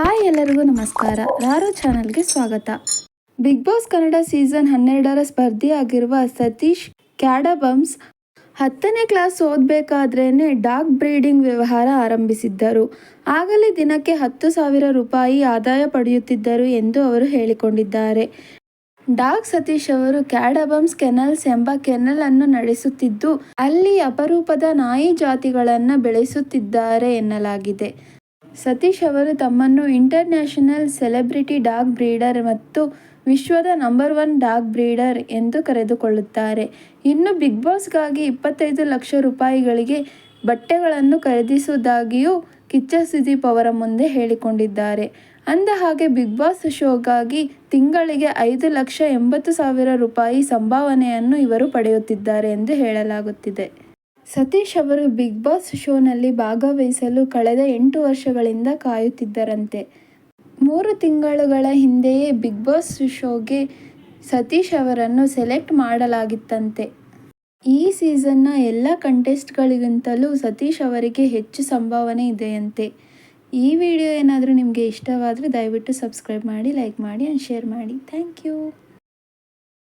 Hi ಎಲ್ಲರಿಗೂ ನಮಸ್ಕಾರ. ರಾರೋ ಚಾನಲ್ಗೆ ಸ್ವಾಗತ. ಬಿಗ್ ಬಾಸ್ ಕನ್ನಡ ಸೀಸನ್ ಹನ್ನೆರಡರ ಸ್ಪರ್ಧಿಯಾಗಿರುವ ಸತೀಶ್ ಕ್ಯಾಡಬಮ್ಸ್ ಹತ್ತನೇ ಕ್ಲಾಸ್ ಓದಬೇಕಾದ್ರೇ ಡಾಗ್ ಬ್ರೀಡಿಂಗ್ ವ್ಯವಹಾರ ಆರಂಭಿಸಿದ್ದರು. ಆಗಲೇ ದಿನಕ್ಕೆ ಹತ್ತು ಸಾವಿರ ರೂಪಾಯಿ ಆದಾಯ ಪಡೆಯುತ್ತಿದ್ದರು ಎಂದು ಅವರು ಹೇಳಿಕೊಂಡಿದ್ದಾರೆ. ಡಾಗ್ ಸತೀಶ್ ಅವರು ಕ್ಯಾಡಬಮ್ಸ್ ಕೆನಲ್ಸ್ ಎಂಬ ಕೆನಲ್ ಅನ್ನು ನಡೆಸುತ್ತಿದ್ದು, ಅಲ್ಲಿ ಅಪರೂಪದ ನಾಯಿ ಜಾತಿಗಳನ್ನು ಬೆಳೆಸುತ್ತಿದ್ದಾರೆ ಎನ್ನಲಾಗಿದೆ. ಸತೀಶ್ ಅವರು ತಮ್ಮನ್ನು ಇಂಟರ್ನ್ಯಾಷನಲ್ ಸೆಲೆಬ್ರಿಟಿ ಡಾಗ್ ಬ್ರೀಡರ್ ಮತ್ತು ವಿಶ್ವದ ನಂಬರ್ ಒನ್ ಡಾಗ್ ಬ್ರೀಡರ್ ಎಂದು ಕರೆದುಕೊಳ್ಳುತ್ತಾರೆ. ಇನ್ನು ಬಿಗ್ ಬಾಸ್ಗಾಗಿ ಇಪ್ಪತ್ತೈದು ಲಕ್ಷ ರೂಪಾಯಿಗಳಿಗೆ ಬಟ್ಟೆಗಳನ್ನು ಖರೀದಿಸುವುದಾಗಿಯೂ ಕಿಚ್ಚ ಸುದೀಪ್ ಅವರ ಮುಂದೆ ಹೇಳಿಕೊಂಡಿದ್ದಾರೆ. ಅಂದ ಹಾಗೆ ಬಿಗ್ ಬಾಸ್ ಶೋಗಾಗಿ ತಿಂಗಳಿಗೆ ಐದು ಲಕ್ಷ ಎಂಬತ್ತು ಸಾವಿರ ರೂಪಾಯಿ ಸಂಭಾವನೆಯನ್ನು ಇವರು ಪಡೆಯುತ್ತಿದ್ದಾರೆ ಎಂದು ಹೇಳಲಾಗುತ್ತಿದೆ. ಸತೀಶ್ ಅವರು ಬಿಗ್ ಬಾಸ್ ಶೋನಲ್ಲಿ ಭಾಗವಹಿಸಲು ಕಳೆದ ಎಂಟು ವರ್ಷಗಳಿಂದ ಕಾಯುತ್ತಿದ್ದರಂತೆ. ಮೂರು ತಿಂಗಳುಗಳ ಹಿಂದೆಯೇ ಬಿಗ್ ಬಾಸ್ ಶೋಗೆ ಸತೀಶ್ ಅವರನ್ನು ಸೆಲೆಕ್ಟ್ ಮಾಡಲಾಗಿತ್ತಂತೆ. ಈ ಸೀಸನ್ನ ಎಲ್ಲ ಕಂಟೆಸ್ಟ್ಗಳಿಗಿಂತಲೂ ಸತೀಶ್ ಅವರಿಗೆ ಹೆಚ್ಚು ಸಂಭಾವನೆ ಇದೆಯಂತೆ. ಈ ವಿಡಿಯೋ ಏನಾದರೂ ನಿಮಗೆ ಇಷ್ಟವಾದರೆ ದಯವಿಟ್ಟು ಸಬ್ಸ್ಕ್ರೈಬ್ ಮಾಡಿ, ಲೈಕ್ ಮಾಡಿ ಆ್ಯಂಡ್ ಶೇರ್ ಮಾಡಿ. Thank you.